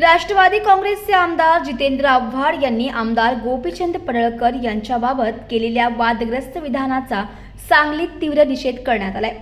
राष्ट्रवादी काँग्रेसचे आमदार जितेंद्र आव्हाड यांनी आमदार गोपीचंद पडळकर यांच्याबाबत केलेल्या वादग्रस्त विधानाचा सांगलीत तीव्र निषेध करण्यात आलाय.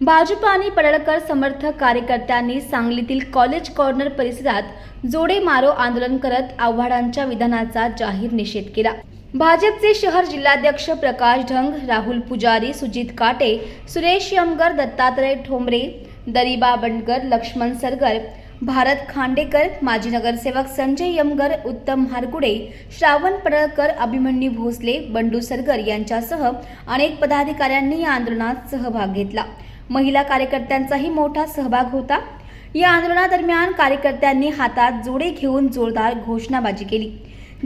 भाजप आणि पडळकर समर्थक कार्यकर्त्यांनी सांगलीतील कॉलेज कॉर्नर परिसरात जोडे मारो आंदोलन करत आव्हाडांच्या विधानाचा जाहीर निषेध केला. भाजपचे शहर जिल्हाध्यक्ष प्रकाश ढंग राहुल पुजारी सुजित काटे सुरेश यमगर दत्तात्रय ठोंबरे दरिबा बंडकर लक्ष्मण सरगर भारत खांडेकर माजी नगरसेवक संजय यमगर उत्तम हारगुडे श्रावण पडळकर अभिमन्यू भोसले बंडू सरगर यांच्यासह अनेक पदाधिकाऱ्यांनी या आंदोलनात सहभाग घेतला. महिला कार्यकर्त्यांचाही मोठा सहभाग होता. या आंदोलनादरम्यान कार्यकर्त्यांनी हातात जोडे घेऊन जोरदार घोषणाबाजी केली.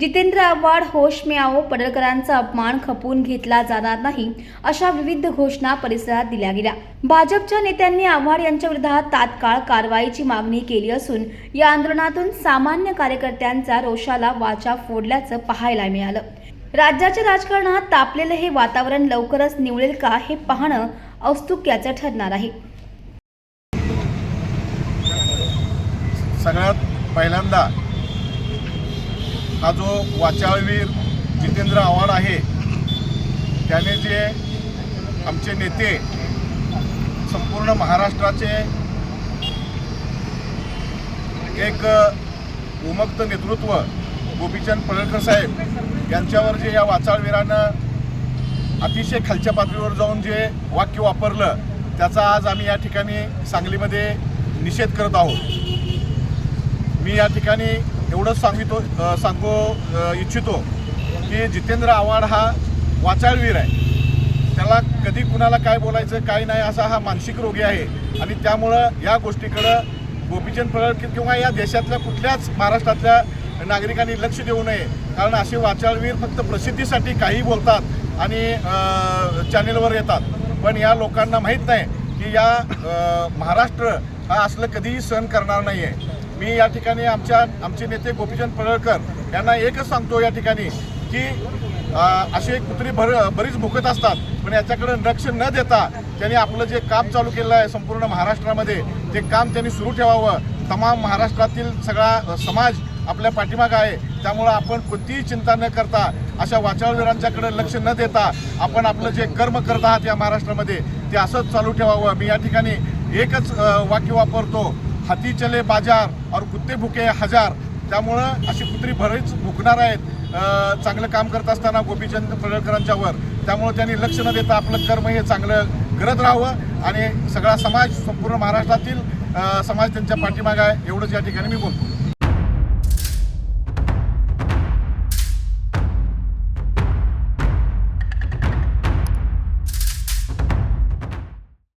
जितेंद्र आव्हाड होश मे आओ पडळकरांचा अपमान खपवून घेतला जाणार नाही अशा विविध घोषणा परिसरात दिल्या गेल्या. भाजपच्या नेत्यांनी आव्हाड यांच्या विरोधात तात्काळ कारवाईची मागणी केली असून या आंदोलनातून सामान्य कार्यकर्त्यांचा रोषाला वाचा फोडल्याचं पाहायला मिळालं. राज्याच्या राजकारणात तापलेलं हे वातावरण लवकरच निवळेल का हे पाहणं औत्सुक्याचं ठरणार आहे. सगळ्यात पहिल्यांदा हा जो वाचाळवीर जितेंद्र आव्हाड आहे त्याने जे आमचे नेते संपूर्ण महाराष्ट्राचे एक उमक्त नेतृत्व गोपीचंद पडळकर साहेब यांच्यावर जे या वाचाळवीरानं अतिशय खालच्या पातळीवर जाऊन जे वाक्य वापरलं त्याचा आज आम्ही या ठिकाणी सांगलीमध्ये निषेध करत आहोत. मी या ठिकाणी एवढंच सांगितो सांगू इच्छितो की जितेंद्र आव्हाड हा वाचाळवीर आहे. त्याला कधी कुणाला काय बोलायचं काय नाही असा हा मानसिक रोगी आहे. आणि त्यामुळं या गोष्टीकडं गोपीचंद पडळकर किंवा या देशातल्या कुठल्याच महाराष्ट्रातल्या नागरिकांनी लक्ष देऊ नये. कारण असे वाचाळवीर फक्त प्रसिद्धीसाठी काही बोलतात आणि चॅनेलवर येतात. पण या लोकांना माहीत नाही की या महाराष्ट्र हा असलं कधीही सहन करणार नाही आहे मी या ठिकाणी आमच्या आमचे नेते गोपीचंद पडळकर यांना एकच सांगतो या ठिकाणी की अशी असे कुत्री भर बरीच भुकत असतात पण याच्याकडे लक्ष न देता त्यांनी आपलं जे काम चालू केलं आहे संपूर्ण महाराष्ट्रामध्ये ते काम त्यांनी सुरू ठेवावं. तमाम महाराष्ट्रातील सगळा समाज आपल्या पाठीमागं आहे. त्यामुळं आपण कोणतीही चिंता न करता अशा वाचाळवीरांच्याकडे लक्ष न देता आपण आपलं जे कर्म करत आहात या महाराष्ट्रामध्ये ते असंच चालू ठेवावं. मी या ठिकाणी एकच वाक्य वापरतो. हाती चले बाजार और कुत्ते भुके हजार त्यामुळं अशी कुत्री बरेच भुकणार आहेत. चांगलं काम करत असताना गोपीचंद पडळकरांच्यावर त्यामुळं त्यांनी लक्ष न देता आपलं कर्म हे चांगलं करत राहावं आणि सगळा समाज संपूर्ण महाराष्ट्रातील समाज त्यांच्या पाठीमागं आहे. एवढंच या ठिकाणी मी बोलतो.